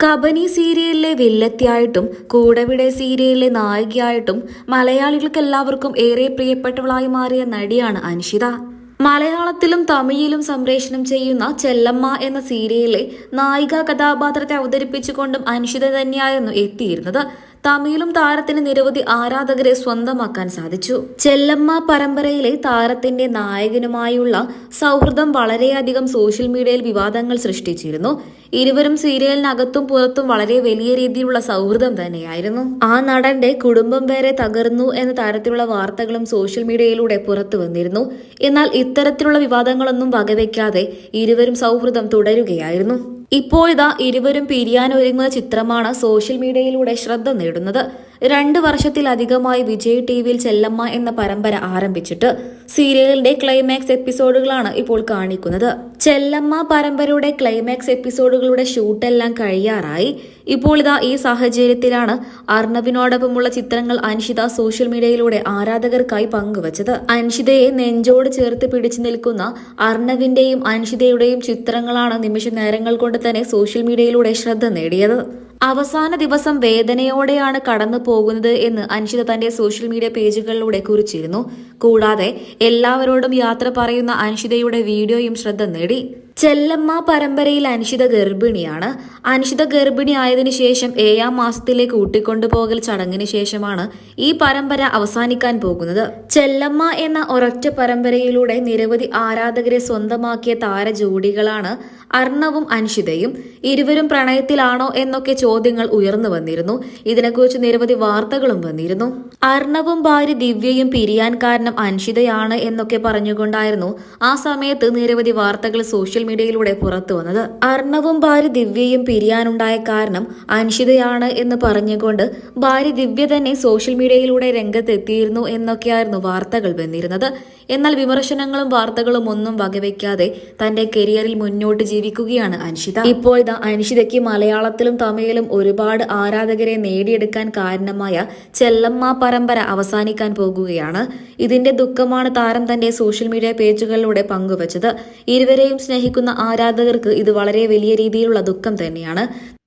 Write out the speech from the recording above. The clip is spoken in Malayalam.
കബനി സീരിയലിലെ വില്ലത്തിയായിട്ടും കൂടവിടെ സീരിയലിലെ നായികയായിട്ടും മലയാളികൾക്ക് എല്ലാവർക്കും ഏറെ പ്രിയപ്പെട്ടവളായി മാറിയ നടിയാണ് അൻഷിത. മലയാളത്തിലും തമിഴിലും സംപ്രേഷണം ചെയ്യുന്ന ചെല്ലമ്മ എന്ന സീരിയലിലെ നായിക കഥാപാത്രത്തെ അവതരിപ്പിച്ചുകൊണ്ടും അൻഷിത തന്നെയായിരുന്നു എത്തിയിരുന്നത്. തമിഴിലും താരത്തിന് നിരവധി ആരാധകരെ സ്വന്തമാക്കാൻ സാധിച്ചു. ചെല്ലമ്മ പരമ്പരയിലെ താരത്തിന്റെ നായകനുമായുള്ള സൗഹൃദം വളരെയധികം സോഷ്യൽ മീഡിയയിൽ വിവാദങ്ങൾ സൃഷ്ടിച്ചിരുന്നു. ഇരുവരും സീരിയലിനകത്തും പുറത്തും വളരെ വലിയ രീതിയിലുള്ള സൗഹൃദം തന്നെയായിരുന്നു. ആ നടന്റെ കുടുംബം വരെ തകർന്നു എന്ന തരത്തിലുള്ള വാർത്തകളും സോഷ്യൽ മീഡിയയിലൂടെ പുറത്തു വന്നിരുന്നു. എന്നാൽ ഇത്തരത്തിലുള്ള വിവാദങ്ങളൊന്നും വകവെക്കാതെ ഇരുവരും സൗഹൃദം തുടരുകയായിരുന്നു. ഇപ്പോഴിതാ ഇരുവരും പിരിയാനൊരുങ്ങുന്ന ചിത്രമാണ് സോഷ്യൽ മീഡിയയിലൂടെ ശ്രദ്ധ നേടുന്നത്. രണ്ട് വർഷത്തിലധികമായി വിജയ് ടി വിയിൽ ചെല്ലമ്മ എന്ന പരമ്പര ആരംഭിച്ചിട്ട് സീരിയലിന്റെ ക്ലൈമാക്സ് എപ്പിസോഡുകളാണ് ഇപ്പോൾ കാണിക്കുന്നത്. ചെല്ലമ്മ പരമ്പരയുടെ ക്ലൈമാക്സ് എപ്പിസോഡുകളുടെ ഷൂട്ടെല്ലാം കഴിയാറായി. ഇപ്പോൾ ഇതാ ഈ സാഹചര്യത്തിലാണ് അർണബിനോടൊപ്പമുള്ള ചിത്രങ്ങൾ അൻഷിത സോഷ്യൽ മീഡിയയിലൂടെ ആരാധകർക്കായി പങ്കുവച്ചത്. അൻഷിതയെ നെഞ്ചോട് ചേർത്ത് പിടിച്ചു നിൽക്കുന്ന അർണവിന്റെയും അൻഷിതയുടെയും ചിത്രങ്ങളാണ് നിമിഷ നേരങ്ങൾ കൊണ്ട് തന്നെ സോഷ്യൽ മീഡിയയിലൂടെ ശ്രദ്ധ നേടിയത്. അവസാന ദിവസം വേദനയോടെയാണ് കടന്നു പോകുന്നത് എന്ന് അൻഷിത തന്റെ സോഷ്യൽ മീഡിയ പേജുകളിലൂടെ കുറിച്ചിരുന്നു. കൂടാതെ എല്ലാവരോടും യാത്ര പറയുന്ന അൻഷിതയുടെ വീഡിയോയും ശ്രദ്ധ നേടി. ചെല്ലമ്മ പരമ്പരയിൽ അനിശ്ചിത ഗർഭിണിയാണ്. അനിശ്ചിത ഗർഭിണി ആയതിനു ശേഷം ഏഴാം മാസത്തിലെ കൂട്ടിക്കൊണ്ടുപോകൽ ചടങ്ങിന് ശേഷമാണ് ഈ പരമ്പര അവസാനിക്കാൻ പോകുന്നത്. ചെല്ലമ്മ എന്ന ഒരൊറ്റ പരമ്പരയിലൂടെ നിരവധി ആരാധകരെ സ്വന്തമാക്കിയ താര ജോഡികളാണ് അർണവും അൻഷിതയും ഇരുവരും പ്രണയത്തിലാണോ എന്നൊക്കെ ചോദ്യങ്ങൾ ഉയർന്നു വന്നിരുന്നു. ഇതിനെക്കുറിച്ച് നിരവധി വാർത്തകളും വന്നിരുന്നു. അർണവും ഭാര്യ ദിവ്യയും പിരിയാൻ കാരണം അൻഷിതയാണ് എന്നൊക്കെ പറഞ്ഞുകൊണ്ടായിരുന്നു ആ സമയത്ത് നിരവധി വാർത്തകൾ സോഷ്യൽ മീഡിയയിലൂടെ പുറത്തു വന്നത്. അർണവും ഭാര്യ ദിവ്യയും പിരിയാനുണ്ടായ കാരണം അൻഷിതയാണ് എന്ന് പറഞ്ഞുകൊണ്ട് ഭാര്യ ദിവ്യ തന്നെ സോഷ്യൽ മീഡിയയിലൂടെ രംഗത്തെത്തിയിരുന്നു എന്നൊക്കെയായിരുന്നു വാർത്തകൾ വന്നിരുന്നത്. എന്നാൽ വിമർശനങ്ങളും വാർത്തകളും ഒന്നും വകവയ്ക്കാതെ തന്റെ കരിയറിൽ മുന്നോട്ട് ജീവിക്കുകയാണ് അൻഷിത. ഇപ്പോൾ അൻഷിതയ്ക്ക് മലയാളത്തിലും തമിഴിലും ഒരുപാട് ആരാധകരെ നേടിയെടുക്കാൻ കാരണമായ ചെല്ലമ്മ പരമ്പര അവസാനിക്കാൻ പോകുകയാണ്. ഇതിന്റെ ദുഃഖമാണ് താരം തന്റെ സോഷ്യൽ മീഡിയ പേജുകളിലൂടെ പങ്കുവച്ചത്. ഇരുവരെയും സ്നേഹിക്കുന്ന ആരാധകർക്ക് ഇത് വളരെ വലിയ രീതിയിലുള്ള ദുഃഖം തന്നെയാണ്.